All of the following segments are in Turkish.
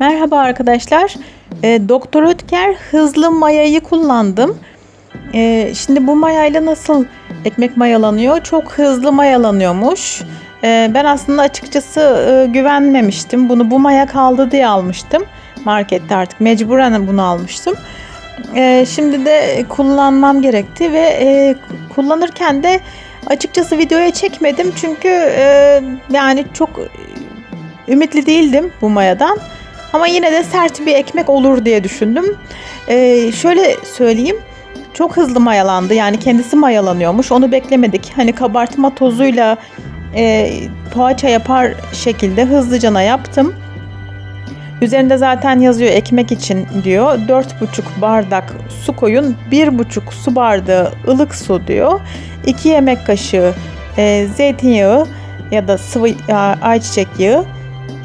Merhaba arkadaşlar. E, Doktor Ötker hızlı mayayı kullandım. E, şimdi bu mayayla nasıl ekmek mayalanıyor? Çok hızlı mayalanıyormuş. E, ben aslında açıkçası e, güvenmemiştim. Bunu bu maya kaldı diye almıştım. Markette artık mecburen bunu almıştım. E, şimdi de kullanmam gerekti ve e, kullanırken de açıkçası videoya çekmedim. Çünkü e, yani çok ümitli değildim bu mayadan. Ama yine de sert bir ekmek olur diye düşündüm. Ee, şöyle söyleyeyim. Çok hızlı mayalandı. Yani kendisi mayalanıyormuş. Onu beklemedik. Hani kabartma tozuyla e, poğaça yapar şekilde hızlıcana yaptım. Üzerinde zaten yazıyor ekmek için diyor. 4,5 bardak su koyun. 1,5 su bardağı ılık su diyor. 2 yemek kaşığı e, zeytinyağı ya da sıvı ya, ayçiçek yağı.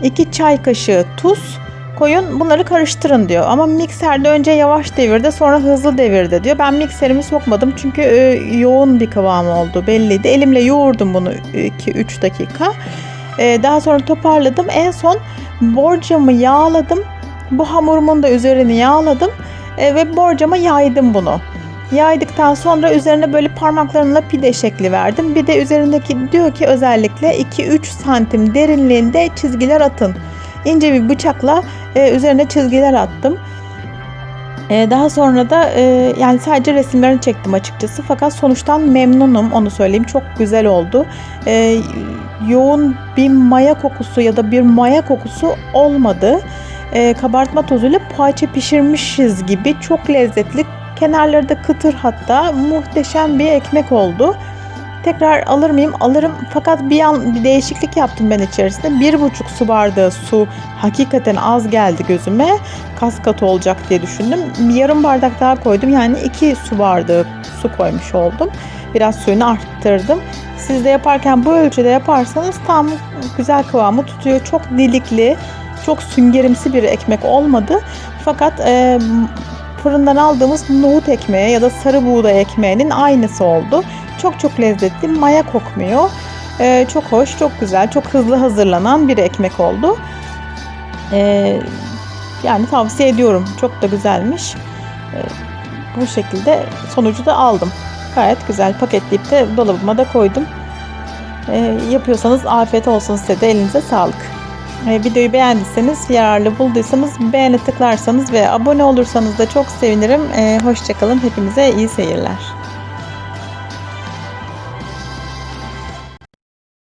2 çay kaşığı tuz koyun bunları karıştırın diyor. Ama mikserde önce yavaş devirde sonra hızlı devirde diyor. Ben mikserimi sokmadım çünkü e, yoğun bir kıvam oldu belliydi. Elimle yoğurdum bunu 2-3 dakika. E, daha sonra toparladım. En son borcamı yağladım. Bu hamurumun da üzerini yağladım. E, ve borcama yaydım bunu. Yaydıktan sonra üzerine böyle parmaklarımla pide şekli verdim. Bir de üzerindeki diyor ki özellikle 2-3 santim derinliğinde çizgiler atın. İnce bir bıçakla e, üzerine çizgiler attım. E, daha sonra da e, yani sadece resimlerini çektim açıkçası. Fakat sonuçtan memnunum onu söyleyeyim. Çok güzel oldu. E, yoğun bir maya kokusu ya da bir maya kokusu olmadı. E, kabartma tozuyla poğaça pişirmişiz gibi çok lezzetli. Kenarları da kıtır hatta muhteşem bir ekmek oldu. Tekrar alır mıyım? Alırım. Fakat bir an bir değişiklik yaptım ben içerisinde. Bir buçuk su bardağı su hakikaten az geldi gözüme. Kas katı olacak diye düşündüm. Yarım bardak daha koydum. Yani iki su bardağı su koymuş oldum. Biraz suyunu arttırdım. Siz de yaparken bu ölçüde yaparsanız tam güzel kıvamı tutuyor. Çok dilikli, çok süngerimsi bir ekmek olmadı. Fakat e, fırından aldığımız nohut ekmeği ya da sarı buğday ekmeğinin aynısı oldu. Çok çok lezzetli, maya kokmuyor. Ee, çok hoş, çok güzel, çok hızlı hazırlanan bir ekmek oldu. Ee, yani tavsiye ediyorum. Çok da güzelmiş. Ee, bu şekilde sonucu da aldım. Gayet güzel paketleyip de dolabıma da koydum. Ee, yapıyorsanız afiyet olsun size de elinize sağlık. Ee, videoyu beğendiyseniz, yararlı bulduysanız beğeni tıklarsanız ve abone olursanız da çok sevinirim. Ee, Hoşçakalın. Hepinize iyi seyirler.